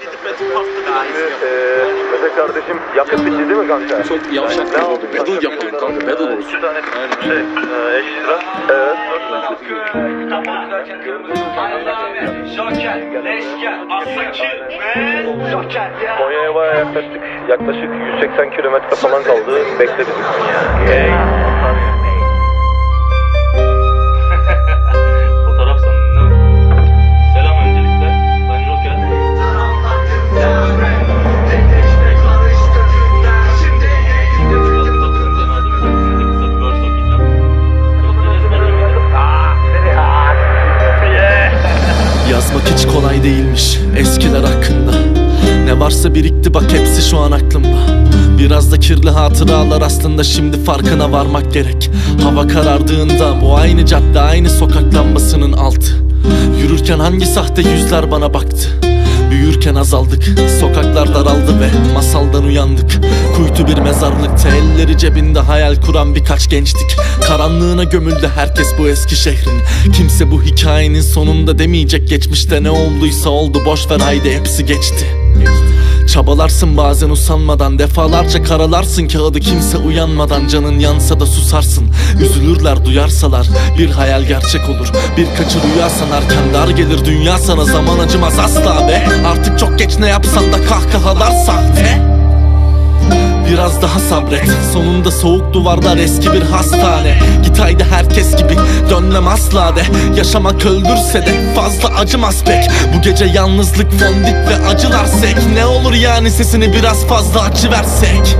Şimdi Mete kardeşim yakıt bitti değil mi kanka? Çok yavşak Ne bir oldu? battle yapalım kanka battle olsun. Şey, eee, ekstra. Evet. Konya'ya bayağı yaklaştık. Yaklaşık 180 kilometre falan kaldı. Bekle bizi değilmiş eskiler hakkında. Ne varsa birikti bak hepsi şu an aklımda. Biraz da kirli hatıralar aslında şimdi farkına varmak gerek. Hava karardığında bu aynı cadde aynı sokak altı Yürürken hangi sahte yüzler bana baktı? Büyürken azaldık Sokaklar daraldı ve masaldan uyandık. Kuytu bir mezarlıkta elleri cebinde hayal kuran birkaç gençtik. Karanlığına gömüldü herkes bu eski şehrin. Kimse bu hikayenin sonunda demeyecek geçmişte ne olduysa oldu boş ver haydi hepsi geçti. Çabalarsın bazen usanmadan Defalarca karalarsın kağıdı kimse uyanmadan Canın yansa da susarsın Üzülürler duyarsalar Bir hayal gerçek olur. Birkaçı rüya sanarken dar gelir. Dünya sana Zaman acımaz asla be. Artık çok geç ne yapsan da kahkahalar sahte. Biraz daha sabret. Sonunda soğuk duvarlar eski bir hastane. Git haydi herkes gibi dönmem asla de. Yaşamak öldürse de fazla acımaz pek. Bu gece yalnızlık fondik ve acılar sek. Ne olur yani sesini biraz fazla açıversek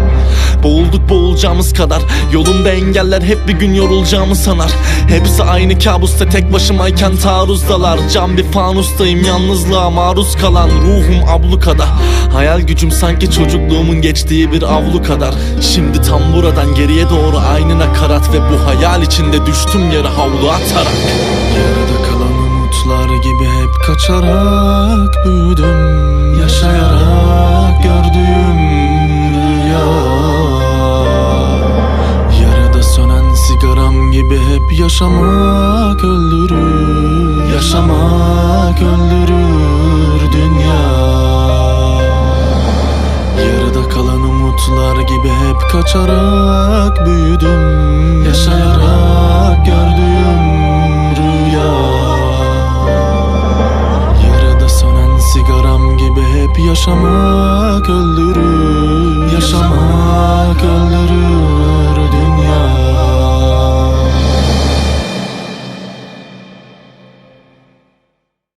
Boğulduk boğulacağımız kadar. Yolunda engeller hep bir gün yorulacağımı sanar. Hepsi aynı kabusta tek başımayken taarruzdalar. Cam bir fanustayım yalnızlığa maruz kalan Ruhum ablukada. Hayal gücüm sanki çocukluğumun geçtiği bir avlu kadar Şimdi tam buradan geriye doğru aynı nakarat Ve bu hayal içinde düştüm yere havlu atarak. Yarıda kalan umutlar gibi hep kaçarak büyüdüm. Yaşayarak gördüğüm Yaşamak öldürür Yaşamak öldürür dünya. Yarıda kalan umutlar gibi hep kaçarak büyüdüm Yaşayarak gördüğüm rüya. Yarıda sönen sigaram gibi hep yaşamak öldürür Yaşamak öldürür.